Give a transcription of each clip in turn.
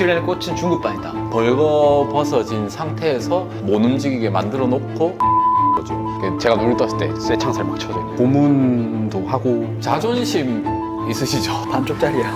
훈련에 꽂힌 중급반이다. 벌거벗어진 상태에서 못 움직이게 만들어 놓고 거죠. 그 제가 눈을 떴을 때 쇠창살 막 쳐져 있는 고문도 하고 자존심 있으시죠? 반쪽짜리야.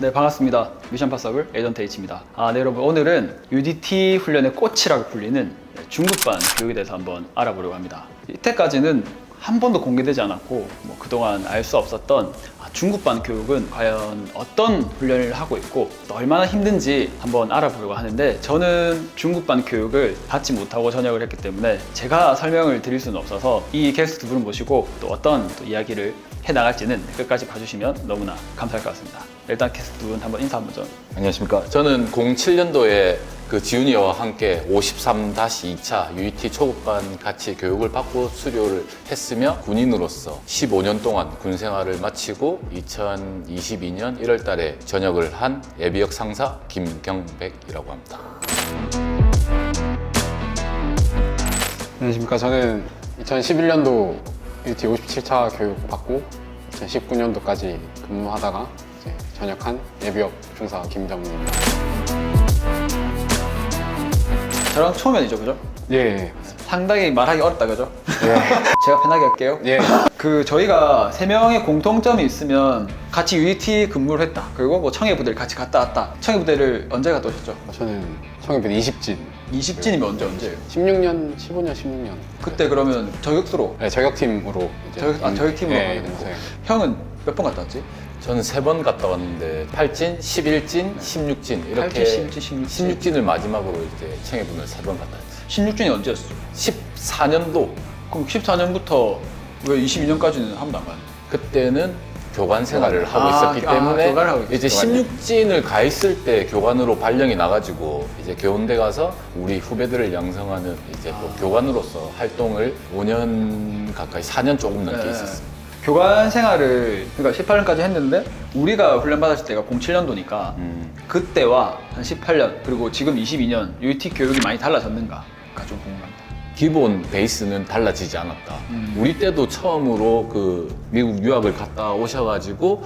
네 반갑습니다. 미션 파서블 에이전트 H입니다. 아, 네 여러분 오늘은 UDT 훈련의 꽃이라고 불리는 중급반 교육에 대해서 한번 알아보려고 합니다. 이때까지는 한 번도 공개되지 않았고 뭐 그동안 알 수 없었던 아, 중급반 교육은 과연 어떤 훈련을 하고 있고 또 얼마나 힘든지 한번 알아보려고 하는데 저는 중급반 교육을 받지 못하고 전역을 했기 때문에 제가 설명을 드릴 수는 없어서 이 게스트 두 분을 모시고 또 어떤 또 이야기를 해 나갈지는 끝까지 봐주시면 너무나 감사할 것 같습니다. 일단 게스트 두 분 한번 인사 한번 좀. 안녕하십니까. 저는 07년도에 그 지훈이와 함께 53-2차 UET 초급반 같이 교육을 받고 수료를 했으며 군인으로서 15년 동안 군 생활을 마치고 2022년 1월 달에 전역을 한 예비역 상사 김경백이라고 합니다. 안녕하십니까 저는 2011년도 UT 57차 교육 받고 2019년도까지 근무하다가 이제 전역한 예비역 중사 김정민입니다 저랑 처음이죠, 그죠? 예, 상당히 말하기 어렵다, 그죠? 예, 제가 편하게 할게요. 예. 그 저희가 세 명의 공통점이 있으면 같이 UET 근무를 했다. 그리고 뭐 청해 부대를 같이 갔다 왔다. 청해 부대를 언제 갔다 오셨죠? 저는 청해부 20진 20진이면 언제 언제예요? 16년, 15년, 16년 그때 그러면 저격수로 네, 저격팀으로 이제 저격- 아, 저격팀으로 예, 가게 됐고. 네. 형은 몇 번 갔다 왔지? 저는 세 번 갔다 왔는데 8진, 11진, 16진 이렇게 8진, 11진, 16진. 16진 을 마지막으로 이제 청해분을 세 번 갔다 왔지. 16진이 언제였어? 14년도 그럼 14년부터 왜 22년까지는 한 번도 안 가요? 그때는 교관 생활을 아, 하고 있었기 아, 때문에 교관을 하고 이제 있었죠, 16진을 가 있을 때 교관으로 발령이 나가지고 이제 교원대 가서 우리 후배들을 양성하는 이제 또 아. 교관으로서 활동을 5년 가까이 4년 조금 넘게 네. 있었어요. 교관 생활을 그러니까 18년까지 했는데 우리가 훈련 받았을 때가 07년도니까 음. 그때와 한 18년 그리고 지금 22년 UT 교육이 많이 달라졌는가가 좀 궁금합니다. 기본 베이스는 달라지지 않았다. 음. 우리 때도 처음으로 그 미국 유학을 갔다 오셔가지고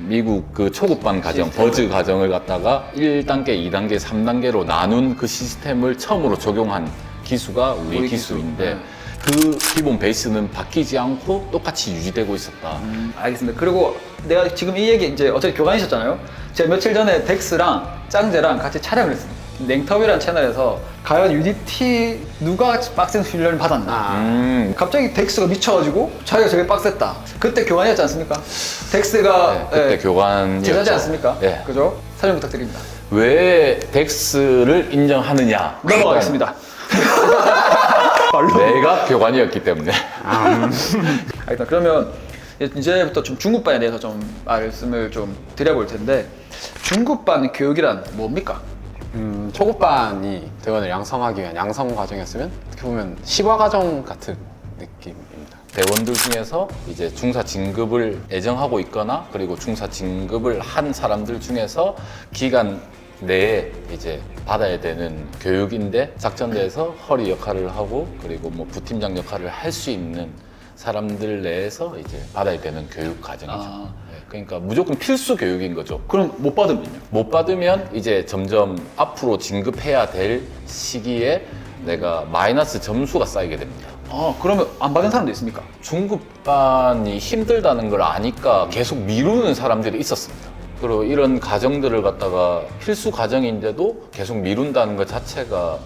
미국 그 초급반 가정, 시스템을. 버즈 가정을 갖다가 1단계, 2단계, 3단계로 나눈 그 시스템을 처음으로 적용한 기수가 우리, 우리 기수인데 기수. 네. 그 기본 베이스는 바뀌지 않고 똑같이 유지되고 있었다. 음, 알겠습니다. 그리고 내가 지금 이 얘기 이제 어차피 교관이셨잖아요. 제가 며칠 전에 덱스랑 짱제랑 같이 촬영을 했습니다. 냉터뷰라는 채널에서 과연 UDT 누가 빡센 훈련을 받았나? 아, 음, 갑자기 덱스가 미쳐가지고 자기가 저게 빡셌다. 그때 교관이었지 않습니까? 덱스가 네, 그때 예, 교관이었죠. 제자지 않습니까? 예. 그죠? 설명 부탁드립니다. 왜 덱스를 인정하느냐? 넘어가겠습니다. 내가 교관이었기 때문에. 알겠다. 그러면 이제부터 좀 중급반에 대해서 좀 말씀을 좀 드려볼 텐데 중급반 교육이란 뭡니까? 음, 초급반이 대원을 양성하기 위한 양성 과정이었으면 어떻게 보면 시과 과정 같은 느낌입니다 대원들 중에서 이제 중사 진급을 애정하고 있거나 그리고 중사 진급을 한 사람들 중에서 기간 내에 이제 받아야 되는 교육인데 작전대에서 허리 역할을 하고 그리고 뭐 부팀장 역할을 할 수 있는 사람들 내에서 이제 받아야 되는 교육 과정이죠. 아. 네, 그러니까 무조건 필수 교육인 거죠. 그럼 못 받으면요? 못 받으면 이제 점점 앞으로 진급해야 될 시기에 내가 마이너스 점수가 쌓이게 됩니다. 아 그러면 안 받은 사람도 있습니까? 중급반이 힘들다는 걸 아니까 계속 미루는 사람들이 있었습니다. 그리고 이런 과정들을 갖다가 필수 과정인데도 계속 미룬다는 것 자체가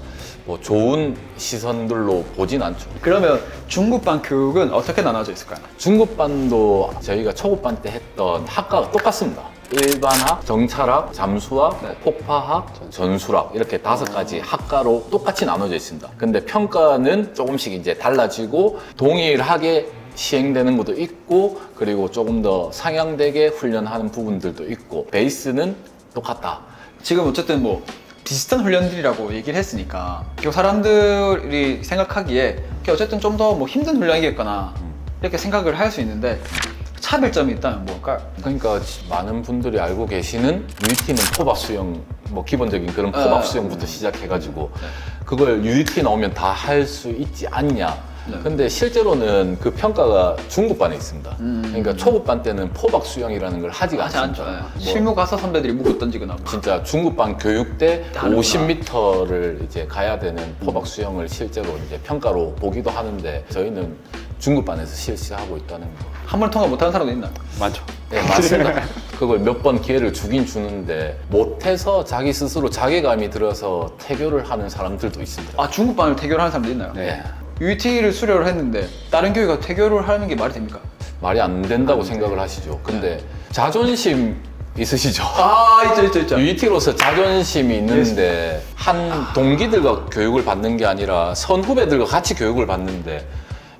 뭐 좋은 시선들로 보진 않죠. 그러면 중급반 교육은 어떻게 나눠져 있을까요? 중급반도 저희가 초급반 때 했던 학과가 똑같습니다. 일반학, 정찰학, 잠수학, 네. 폭파학, 전술학 이렇게 다섯 가지 학과로 똑같이 나눠져 있습니다. 근데 평가는 조금씩 이제 달라지고 동일하게 시행되는 것도 있고 그리고 조금 더 상향되게 훈련하는 부분들도 있고 베이스는 똑같다. 지금 어쨌든 뭐 비슷한 훈련들이라고 얘기를 했으니까 그 사람들이 생각하기에 그게 어쨌든 좀 더 뭐 힘든 훈련이겠거나 이렇게 생각을 할 수 있는데 차별점이 있다면 뭘까요? 그러니까 많은 분들이 알고 계시는 UET는 포밥 수영 뭐 기본적인 그런 포밥 아, 수영부터 시작해가지고 그걸 UET 나오면 다 할 수 있지 않냐 네. 근데 실제로는 그 평가가 중급반에 있습니다. 음. 그러니까 초급반 때는 포박 수영이라는 걸 하지가 하지 않죠. 않습니다. 예. 뭐 실무 가서 선배들이 묶어 던지거나 뭐. 진짜 중급반 교육 때 다르구나. 50m를 이제 가야 되는 포박 수영을 실제로 이제 평가로 보기도 하는데 저희는 중급반에서 실시하고 있다는 거. 한 번에 통과 못하는 사람도 있나요? 많죠. 네, 맞습니다. 그걸 몇 번 기회를 주긴 주는데 못해서 자기 스스로 자괴감이 들어서 태교를 하는 사람들도 있습니다. 아 중급반을 태교를 하는 사람도 있나요? 네. UT를 수료를 했는데 다른 교육가 태교를 하는 게 말이 됩니까? 말이 안 된다고 생각을 하시죠. 근데 자존심 있으시죠? 아 있죠 있죠 있죠. UET로서 자존심이 있는데 한 동기들과 교육을 받는 게 아니라 선후배들과 같이 교육을 받는데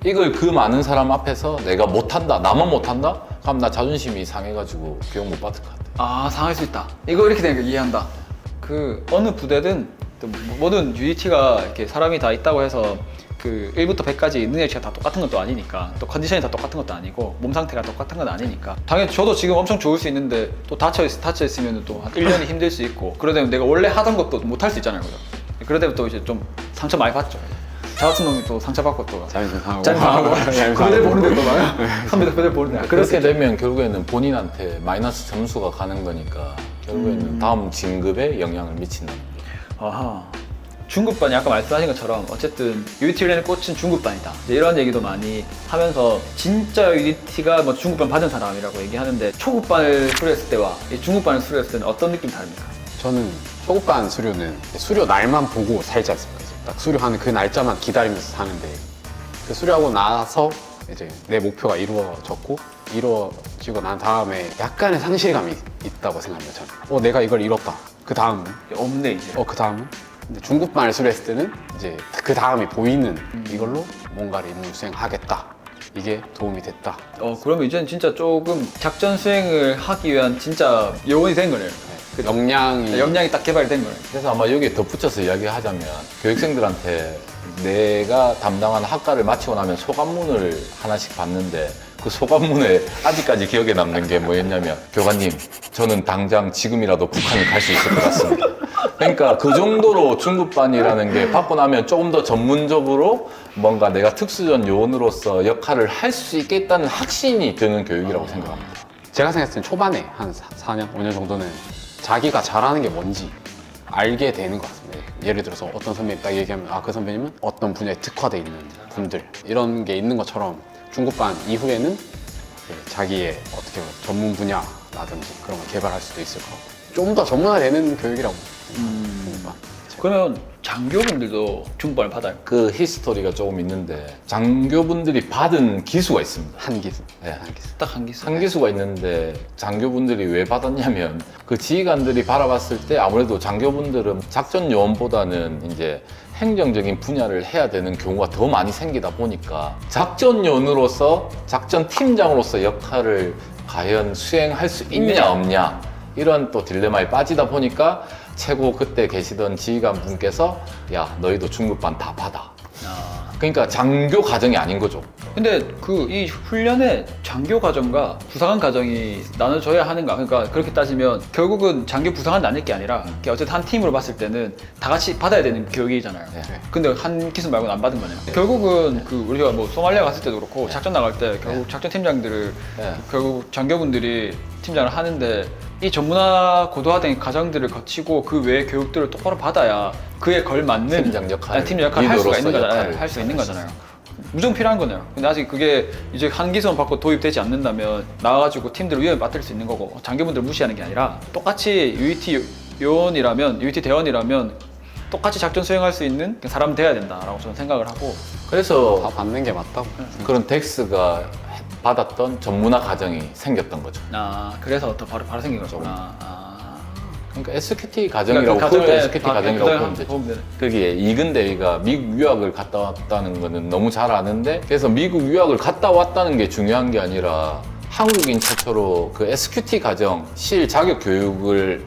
이걸 그 많은 사람 앞에서 내가 못한다, 나만 못한다? 그럼 나 자존심이 상해가지고 교육 못 받을 것 같아. 아 상할 수 있다. 이거 이렇게 되니까 이해한다. 그 어느 부대든 또 모든 UET가 이렇게 사람이 다 있다고 해서 그 1부터 100까지 능력치가 다 똑같은 것도 아니니까 또 컨디션이 다 똑같은 것도 아니고 몸 상태가 똑같은 건 아니니까 당연히 저도 지금 엄청 좋을 수 있는데 또 다쳐 있, 다쳐 있으면 또 한 1년이 힘들 수 있고 그러다 내가 원래 하던 것도 못 할 수 있잖아요. 그죠? 그러다 또 이제 좀 상처 많이 받죠. 저 같은 놈이 또 상처받고 또 자존심 상하고. 짠 상하고 자존심 그들 상하고. 보는데 또 나요. 선배들 그들 보는데 수 그렇게. 되면 결국에는 본인한테 마이너스 점수가 가는 거니까 결국에는 다음 진급에 영향을 미친다는 거죠. 아하. 중급반이 아까 말씀하신 것처럼 어쨌든 UT를 꽂힌 중급반이다. 이제 이런 얘기도 많이 하면서 진짜 UT가 뭐 중급반 받은 사람이라고 얘기하는데 초급반을 수료했을 때와 이 중급반을 수료했을 때는 어떤 느낌이 다릅니까? 저는 초급반 수료는 수료 날만 보고 살지 않습니까? 딱 수료하는 그 날짜만 기다리면서 사는데 그 수료하고 나서 이제 내 목표가 이루어졌고 이루어지고 난 다음에 약간의 상실감이 있다고 생각합니다. 저는. 어 내가 이걸 이뤘다. 그 다음은 없네 이제. 어그 다음은 근데 중급반을 수료했을 때는 이제 그 다음이 보이는 이걸로 뭔가를 임무 수행하겠다. 이게 도움이 됐다. 어 그러면 이제는 진짜 조금 작전 수행을 하기 위한 진짜 요원이 된 거네요. 그 역량이 역량이 딱 개발된 거네요. 그래서 아마 여기에 덧붙여서 이야기하자면 교육생들한테 내가 담당한 학과를 마치고 나면 소감문을 하나씩 받는데 그 소감문에 아직까지 기억에 남는 게 뭐였냐면 교관님 저는 당장 지금이라도 북한을 갈 수 있을 것 같습니다. 그러니까 그 정도로 중급반이라는 게 받고 나면 조금 더 전문적으로 뭔가 내가 특수전 요원으로서 역할을 할 수 있겠다는 확신이 드는 교육이라고 생각합니다. 제가 생각했을 때 초반에 한 4, 년 5년 정도는 자기가 잘하는 게 뭔지 알게 되는 것 같습니다. 예를 들어서 어떤 선배님 딱 얘기하면 아 그 선배님은 어떤 분야에 특화돼 있는 분들 이런 게 있는 것처럼 중급반 이후에는 이제 자기의 어떻게 보면 전문 분야라든지 그런 걸 개발할 수도 있을 것 같고 좀 더 전문화되는 교육이라고 생각합니다. 중급반. 그러면 장교분들도 중급반을 받아요. 그 히스토리가 조금 있는데 장교분들이 받은 기수가 있습니다. 한 기수. 네. 한 기수. 딱 한 기수. 상기수가 있는데 장교분들이 왜 받았냐면 그 지휘관들이 바라봤을 때 아무래도 장교분들은 작전 요원보다는 이제 행정적인 분야를 해야 되는 경우가 더 많이 생기다 보니까 작전 요원으로서 작전 팀장으로서 역할을 과연 수행할 수 있냐 없냐 이런 또 딜레마에 빠지다 보니까 최고 그때 계시던 지휘관 분께서 야 너희도 중급반 다 받아 아. 그러니까 장교 과정이 아닌 거죠 근데 그 이 훈련의 장교 과정과 부상한 과정이 나눠져야 하는가? 그러니까 그렇게 따지면 결국은 장교 부상한 나뉠 게 아니라 이렇게 어쨌든 한 팀으로 봤을 때는 다 같이 받아야 되는 교육이잖아요. 네. 근데 한 기술 말고는 안 받은 거네요. 결국은 그 우리가 뭐 소말리아 갔을 때도 그렇고 작전 나갈 때 결국 작전 팀장들을 네. 결국 장교분들이 팀장을 하는데 이 전문화 고도화된 과정들을 거치고 그 외의 교육들을 똑바로 받아야 그에 걸맞는 팀장 역할을, 아니, 팀장 역할을 할 수가 있는 거잖아요. 역할을 할 수 있는 거잖아요. 무조건 필요한 거네요. 근데 아직 그게 이제 한 기선 받고 도입되지 않는다면 나와가지고 팀들 위험에 맡을 수 있는 거고 장교분들 무시하는 게 아니라 똑같이 UET 요원이라면 UET 대원이라면 똑같이 작전 수행할 수 있는 사람 돼야 된다라고 저는 생각을 하고 그래서 다 받는 게 맞다고. 그런 덱스가 받았던 전문화 과정이 생겼던 거죠. 아 그래서 더 바로 바로 생긴 거구나. 아. 그러니까 SQT 과정이라고 그러니까 그 그것도 과정에 SQT 아, 과정이라고 그 보면 되죠. 보면 되네. 거기에 이근 대위가 미국 유학을 갔다 왔다는 거는 너무 잘 아는데 그래서 미국 유학을 갔다 왔다는 게 중요한 게 아니라 한국인 최초로 그 SQT 과정 실 자격 교육을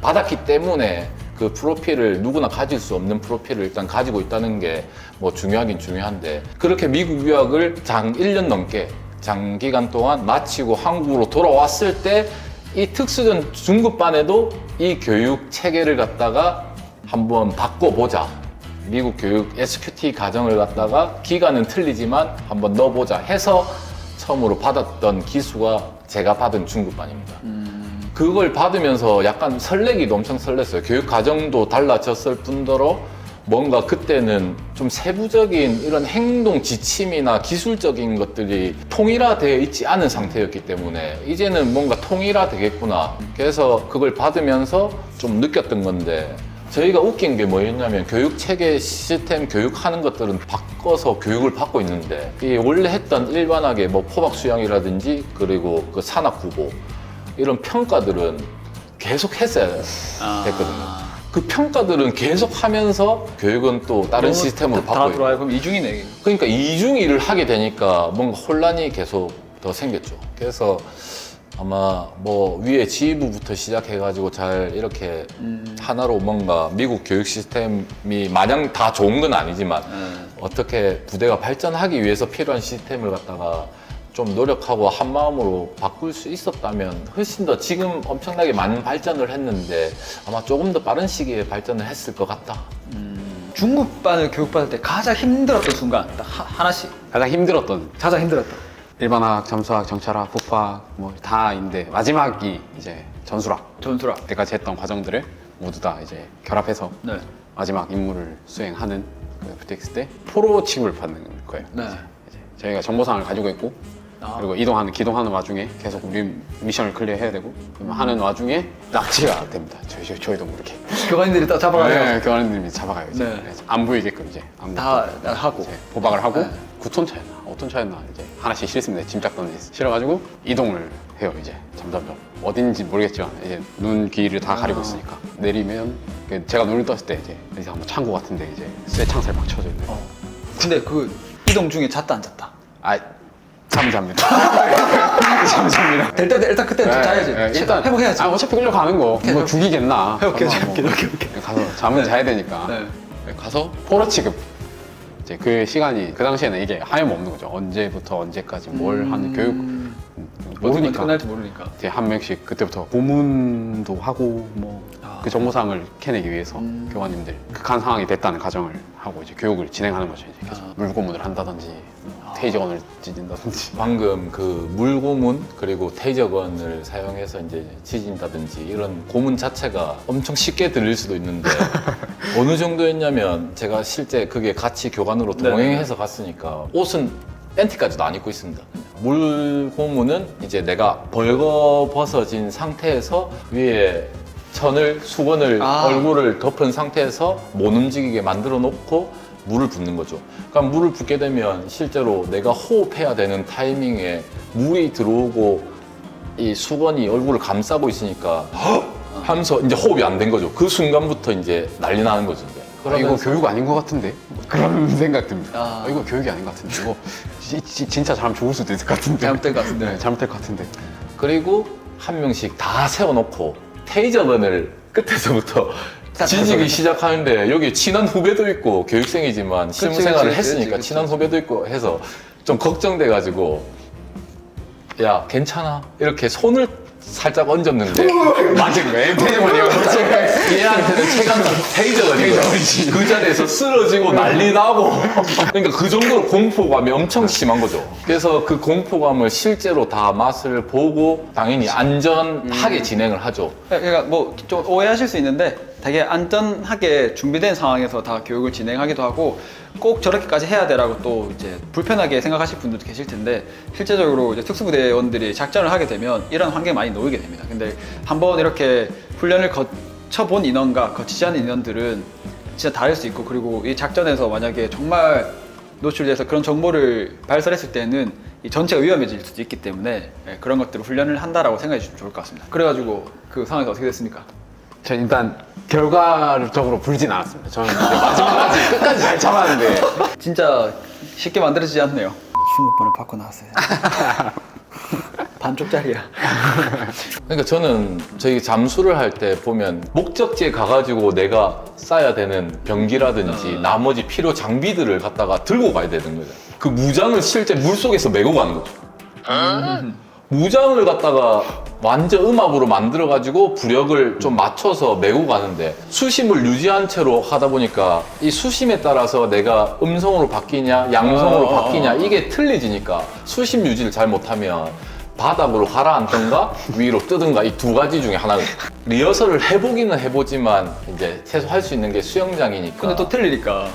받았기 때문에 그 프로필을 누구나 가질 수 없는 프로필을 일단 가지고 있다는 게 뭐 중요하긴 중요한데 그렇게 미국 유학을 장 1년 넘게 장기간 동안 마치고 한국으로 돌아왔을 때 이 특수전 중급반에도 이 교육 체계를 갖다가 한번 바꿔보자. 미국 교육 SQT 과정을 갖다가 기간은 틀리지만 한번 넣어보자 해서 처음으로 받았던 기수가 제가 받은 중급반입니다. 그걸 받으면서 약간 설레기도 엄청 설렜어요. 교육 과정도 달라졌을 뿐더러 뭔가 그때는 좀 세부적인 이런 행동 지침이나 기술적인 것들이 통일화되어 있지 않은 상태였기 때문에 이제는 뭔가 통일화되겠구나. 그래서 그걸 받으면서 좀 느꼈던 건데 저희가 웃긴 게 뭐였냐면 교육 체계 시스템 교육하는 것들은 바꿔서 교육을 받고 있는데 이 원래 했던 일반하게 뭐 포박 수양이라든지 그리고 그 산악 구보 이런 평가들은 계속 했어야 됐거든요. 그 평가들은 계속 하면서 교육은 또 다른 시스템으로 다 바꿔요. 들어와요. 그럼 이중이네. 그러니까 이중 일을 하게 되니까 뭔가 혼란이 계속 더 생겼죠. 그래서 아마 뭐 위에 지휘부부터 시작해가지고 잘 이렇게 하나로 뭔가 미국 교육 시스템이 마냥 다 좋은 건 아니지만 음. 어떻게 부대가 발전하기 위해서 필요한 시스템을 갖다가 좀 노력하고 한 마음으로 바꿀 수 있었다면 훨씬 더 지금 엄청나게 많은 발전을 했는데 아마 조금 더 빠른 시기에 발전을 했을 것 같다. 중급반을 교육받을 때 가장 힘들었던 순간 딱 하- 하나씩 가장 힘들었던 가장 힘들었다. 일반학, 잠수학, 정찰학, 북학 뭐 다인데 마지막이 이제 전술학 전술학. 때까지 했던 과정들을 모두 다 이제 결합해서 네. 마지막 임무를 수행하는 그 FTX 때 포로 취급을 받는 거예요. 네. 이제 저희가 정보상을 가지고 있고 아. 그리고 이동하는 기동하는 와중에 계속 우리 미션을 클리어해야 되고 그러면 하는 와중에 납치가 됩니다. 저희 저희- 저희도 모르게. 교관님들이 딱 잡아가요. 네, 교관님이 잡아가요. 이제 네. 그래서 안 보이게끔 이제 안 다 보이게끔 하고. 이제 보박을 하고 네. 9톤 차였나 5톤 차였나 이제 하나씩 실습니다. 짐작 던지 실어가지고 이동을 해요. 이제 점점점 어딘지 모르겠지만 이제 눈 귀를 다 가리고 아. 있으니까 내리면 그 제가 눈을 떴을 때 이제 어디서 한번 창고 같은데 이제 쇠창살 막 쳐져 있는. 어. 근데 그 이동 중에 잤다 안 잤다. 아 잠잡니다. 잠잡니다. 될 때 일단 그때 좀 자야지. 네, 일단 회복해야지. 아, 어차피 끌려 가는 거. 오케이, 뭐 회복. 죽이겠나. 회복해야지. 설마 뭐. 오케이, 오케이, 오케이. 가서 잠은 네. 자야 되니까. 네. 가서 포로 취급. 이제 그 시간이 그 당시에는 이게 하염없는 거죠. 언제부터 언제까지 뭘 하는 교육 모르니까. 끝날지 모르니까. 이제 한 명씩 그때부터 고문도 하고 뭐그 아. 정보상을 캐내기 위해서 음. 교관님들 극한 상황이 됐다는 가정을 하고 이제 교육을 진행하는 거죠. 이제 계속 아. 물고문을 한다든지 뭐 테이저건을 찢는다든지. 방금 그 물고문 그리고 테이저건을 사용해서 이제 지진다든지 이런 고문 자체가 엄청 쉽게 들릴 수도 있는데 어느 정도였냐면 제가 실제 그게 같이 교관으로 네. 동행해서 갔으니까 옷은 팬티까지도 안 입고 있습니다. 물고문은 이제 내가 벌거벗어진 상태에서 위에 천을 수건을 아. 얼굴을 덮은 상태에서 못 움직이게 만들어 놓고 물을 붓는 거죠. 그러니까 물을 붓게 되면 실제로 내가 호흡해야 되는 타이밍에 물이 들어오고 이 수건이 얼굴을 감싸고 있으니까 헉! 하면서 이제 호흡이 안 된 거죠. 그 순간부터 이제 난리 나는 거죠. 이제. 아, 이거 그러면서 교육 아닌 것 같은데? 그런 생각 듭니다. 아. 아, 이거 교육이 아닌 것 같은데? 이거 지- 지- 진짜 잘하면 좋을 수도 있을 것 같은데? 잘못된 것 같은데. 네, 잘못될 것 같은데. 그리고 한 명씩 다 세워놓고 테이저건을 끝에서부터 딱 지지기. 시작하는데 여기 친한 후배도 있고 교육생이지만 실무 생활을 그치, 그치, 했으니까 그치. 친한 후배도 있고 해서 좀 걱정돼가지고 야 괜찮아 이렇게 손을 살짝 얹었는데 맞은 거예요? 테이저건이요? 얘한테는 체감상 테이저건이고 그 자리에서 쓰러지고 난리 나고. 그러니까 그 정도로 공포감이 엄청 심한 거죠. 그래서 그 공포감을 실제로 다 맛을 보고 당연히 안전하게 진행을 하죠. 그러니까 뭐 좀 오해하실 수 있는데 되게 안전하게 준비된 상황에서 다 교육을 진행하기도 하고 꼭 저렇게까지 해야 돼라고 또 이제 불편하게 생각하실 분들도 계실 텐데 실제적으로 이제 특수부대원들이 작전을 하게 되면 이런 환경에 많이 놓이게 됩니다. 근데 한번 이렇게 훈련을 거쳐본 인원과 거치지 않은 인원들은 진짜 다를 수 있고 그리고 이 작전에서 만약에 정말 노출돼서 그런 정보를 발설했을 때는 이 전체가 위험해질 수도 있기 때문에 예, 그런 것들을 훈련을 한다라고 생각해 주시면 좋을 것 같습니다. 그래가지고 그 상황에서 어떻게 됐습니까? 전 일단 결과적으로 불진 않았습니다. 저는 이제 마지막까지 끝까지 잘 참았는데 진짜 쉽게 만들어지지 않네요. 중국번을 바꿔 나왔어요. 반쪽짜리야. 그러니까 저는 저희 잠수를 할 때 보면 목적지에 가가지고 내가 쌓아야 되는 병기라든지 어. 나머지 필요 장비들을 갖다가 들고 가야 되는 거죠. 그 무장을 실제 물 속에서 메고 가는 거죠. 무장을 갖다가 완전 음악으로 만들어가지고 부력을 좀 맞춰서 메고 가는데 수심을 유지한 채로 하다 보니까 이 수심에 따라서 내가 음성으로 바뀌냐 양성으로 어, 어, 바뀌냐 이게 틀려지니까 수심 유지를 잘 못하면 바닥으로 가라앉던가 위로 뜨든가 이 두 가지 중에 하나가 리허설을 해보기는 해보지만 이제 최소 할 수 있는 게 수영장이니까 근데 또 틀리니까.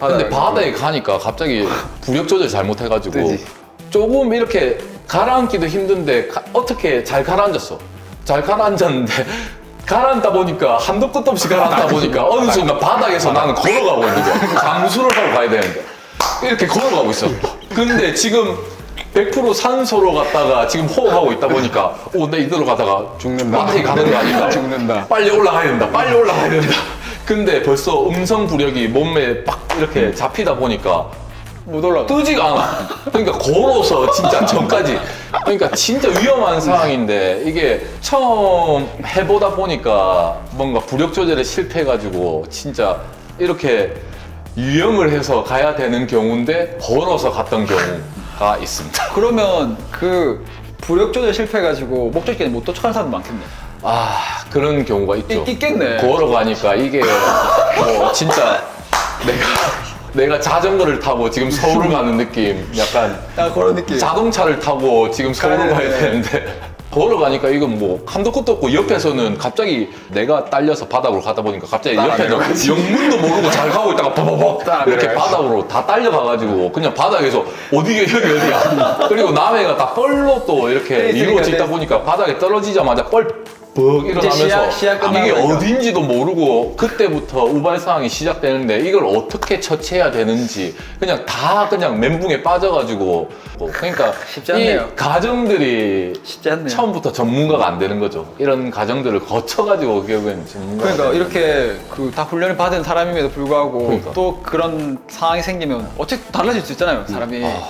근데 바다에 가니까 갑자기 부력 조절 잘못해가지고 뜨지. 조금 이렇게 가라앉기도 힘든데 가- 어떻게 잘 가라앉았어. 잘 가라앉았는데 가라앉다 보니까 한도 끝도 없이 가라앉다 보니까 어느 순간 바닥에서 나는 걸어가고 있는 거야. 잠수를 하고 가야 되는데 이렇게 걸어가고 있어. 근데 지금 100% 산소로 갔다가 지금 호흡하고 있다 보니까 오, 내 이대로 가다가 죽는다. 바닥에 가는 거 아닌가? 죽는다. 빨리 올라가야 된다. 빨리 올라가야 된다. 근데 벌써 음성 부력이 몸에 빡 이렇게 잡히다 보니까 못 올라가. 뜨지가 않아. 그러니까 걸어서 진짜 전까지. 그러니까 진짜 위험한 상황인데 이게 처음 해보다 보니까 뭔가 부력 조절에 실패해가지고 진짜 이렇게 유영을 해서 가야 되는 경우인데 걸어서 갔던 경우가 있습니다. 그러면 그 부력 조절 실패해가지고 목적지에 못 도착한 사람 많겠네. 아 그런 경우가 있죠. 있- 있겠네. 걸어가니까 이게 뭐 진짜 내가 내가 자전거를 타고 지금 서울을 가는 느낌 약간 아 그런 느낌. 자동차를 타고 지금 서울을 가야 가야 돼. 되는데 걸어가니까 이건 뭐 한도 끝도 없고 옆에서는 갑자기 내가 딸려서 바닥으로 가다 보니까 갑자기 옆에서 영문도 모르고 잘 가고 있다가 버버벅 이렇게 바닥으로 다 딸려가가지고 그냥 바닥에서 어디가 여기 어디야 그리고 남해가 다 뻘로 또 이렇게 있으니까 이루어지다 네. 보니까 바닥에 떨어지자마자 뻘 벅 일어나면서 시야- 시야 끝나고 이게 나니까. 어딘지도 모르고 그때부터 우발 상황이 시작되는데 이걸 어떻게 처치해야 되는지 그냥 다 그냥 멘붕에 빠져가지고 그러니까 쉽지 않네요. 이 가정들이 쉽지 않네요. 처음부터 전문가가 안 되는 거죠. 이런 가정들을 거쳐가지고 결국엔 전문가가 그러니까 되는 이렇게 그 다 훈련을 받은 사람임에도 불구하고 그러니까. 또 그런 상황이 생기면 어쨌든 달라질 수 있잖아요 사람이 아.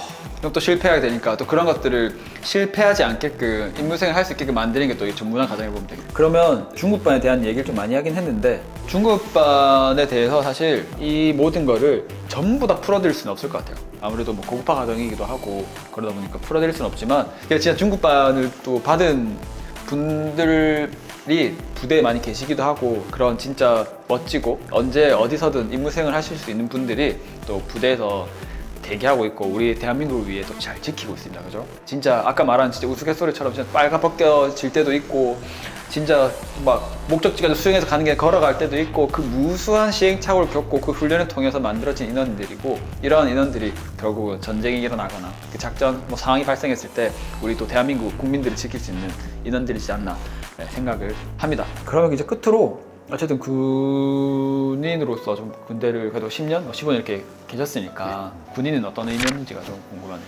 그럼 또 실패하게 되니까 또 그런 것들을 실패하지 않게끔 임무생을 할수 있게끔 만드는 게 또 이 전문화 과정을 보면 되겠다. 그러면 중급반에 대한 얘기를 좀 많이 하긴 했는데 중급반에 대해서 사실 이 모든 거를 전부 다 풀어드릴 수는 없을 것 같아요. 아무래도 뭐 고급화 과정이기도 하고 그러다 보니까 풀어드릴 수는 없지만 진짜 중급반을 또 받은 분들이 부대에 많이 계시기도 하고 그런 진짜 멋지고 언제 어디서든 임무생을 하실 수 있는 분들이 또 부대에서 대기하고 있고 우리 대한민국을 위해 또 잘 지키고 있습니다. 그죠? 진짜 아까 말한 진짜 우스갯소리처럼 진짜 빨가 벗겨질 때도 있고 진짜 막 목적지까지 수영해서 가는 게 걸어갈 때도 있고 그 무수한 시행착오를 겪고 그 훈련을 통해서 만들어진 인원들이고 이러한 인원들이 결국은 전쟁이 일어나거나 그 작전 뭐 상황이 발생했을 때 우리 또 대한민국 국민들을 지킬 수 있는 인원들이지 않나 네, 생각을 합니다. 그러면 이제 끝으로 어쨌든 군인으로서 좀 군대를 그래도 10년, 뭐 15년 이렇게 계셨으니까 군인은 어떤 의미였는지가 좀 궁금하네요.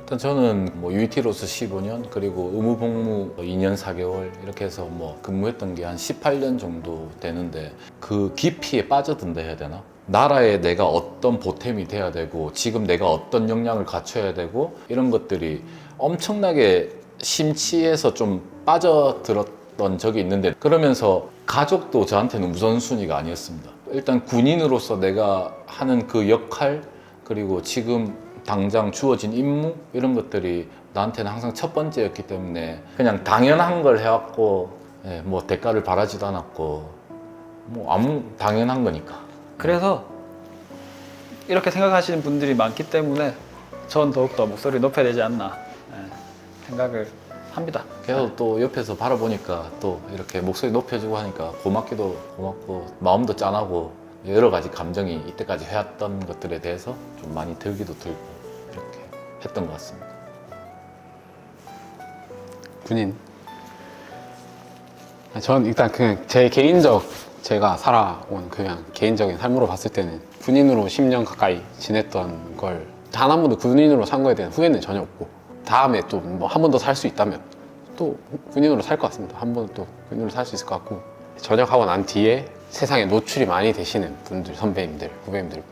일단 저는 뭐 UT로서 15년 그리고 의무복무 2년 4개월 이렇게 해서 뭐 근무했던 게 한 18년 정도 되는데 그 깊이에 빠져든다 해야 되나? 나라에 내가 어떤 보탬이 돼야 되고 지금 내가 어떤 역량을 갖춰야 되고 이런 것들이 엄청나게 심취해서 좀 빠져들었던 적이 있는데 그러면서 가족도 저한테는 우선순위가 아니었습니다. 일단 군인으로서 내가 하는 그 역할 그리고 지금 당장 주어진 임무 이런 것들이 나한테는 항상 첫 번째였기 때문에 그냥 당연한 걸 해왔고 예, 뭐 대가를 바라지도 않았고 뭐 아무 당연한 거니까 그래서 이렇게 생각하시는 분들이 많기 때문에 전 더욱더 목소리를 높여야 되지 않나 네, 생각을 합니다. 계속 또 옆에서 바라보니까 또 이렇게 목소리 높여주고 하니까 고맙기도 고맙고 마음도 짠하고 여러 가지 감정이 이때까지 해왔던 것들에 대해서 좀 많이 들기도 들고 이렇게 했던 것 같습니다. 군인. 전 일단 그냥 제 개인적 제가 살아온 그냥 개인적인 삶으로 봤을 때는 군인으로 10년 가까이 지냈던 걸 단 한 번도 군인으로 산 거에 대한 후회는 전혀 없고 다음에 또 뭐 한 번 더 살 수 있다면 또 군인으로 살 것 같습니다. 한 번 또 군인으로 살 수 있을 것 같고 전역하고 난 뒤에 세상에 노출이 많이 되시는 분들 선배님들 후배님들을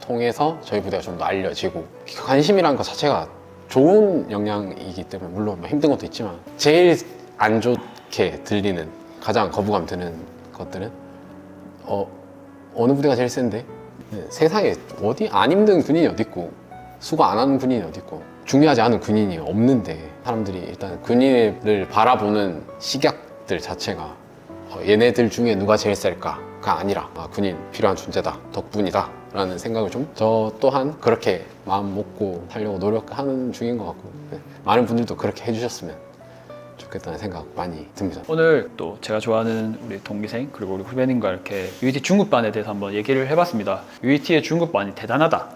통해서 저희 부대가 좀 더 알려지고 관심이라는 것 자체가 좋은 영향이기 때문에 물론 뭐 힘든 것도 있지만 제일 안 좋게 들리는 가장 거부감 드는 것들은 어 어느 부대가 제일 센데 네, 세상에 어디 안 힘든 군인이 어디 있고 수고 안 하는 군인이 어디 있고 중요하지 않은 군인이 없는데 사람들이 일단 군인을 바라보는 시각들 자체가 어, 얘네들 중에 누가 제일 셀까가 아니라 아, 군인 필요한 존재다 덕분이다 라는 생각을 좀 저 또한 그렇게 마음 먹고 살려고 노력하는 중인 것 같고 네. 많은 분들도 그렇게 해주셨으면 좋겠다는 생각 많이 듭니다 오늘 또 제가 좋아하는 우리 동기생 그리고 우리 후배님과 이렇게 UET 중급반에 대해서 한번 얘기를 해봤습니다. UET의 중급반이 대단하다.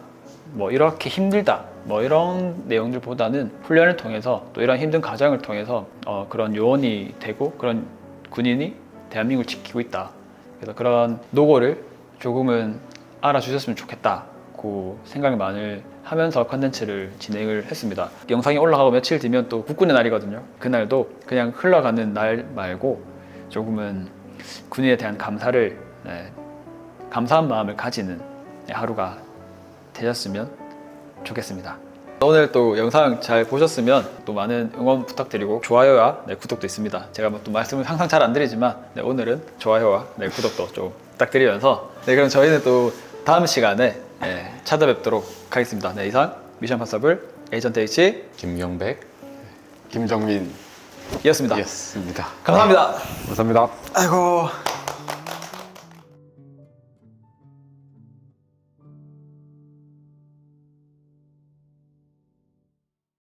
뭐 이렇게 힘들다. 뭐 이런 내용들보다는 훈련을 통해서 또 이런 힘든 과정을 통해서 어, 그런 요원이 되고 그런 군인이 대한민국을 지키고 있다. 그래서 그런 노고를 조금은 알아주셨으면 좋겠다고 생각이 많을 하면서 컨텐츠를 진행을 했습니다. 영상이 올라가고 며칠 뒤면 또 국군의 날이거든요. 그날도 그냥 흘러가는 날 말고 조금은 군인에 대한 감사를 네, 감사한 마음을 가지는 하루가 되셨으면 좋겠습니다. 오늘 또 영상 잘 보셨으면 또 많은 응원 부탁드리고 좋아요와 네, 구독도 있습니다. 제가 뭐 또 말씀을 항상 잘 안 드리지만 네, 오늘은 좋아요와 네, 구독도 좀 부탁드리면서 네 그럼 저희는 또 다음 시간에 네, 찾아뵙도록 하겠습니다. 네 이상 미션 파서블 에이전트 H 김경백 김정민 이었습니다. 이었습니다 감사합니다. 감사합니다 아이고.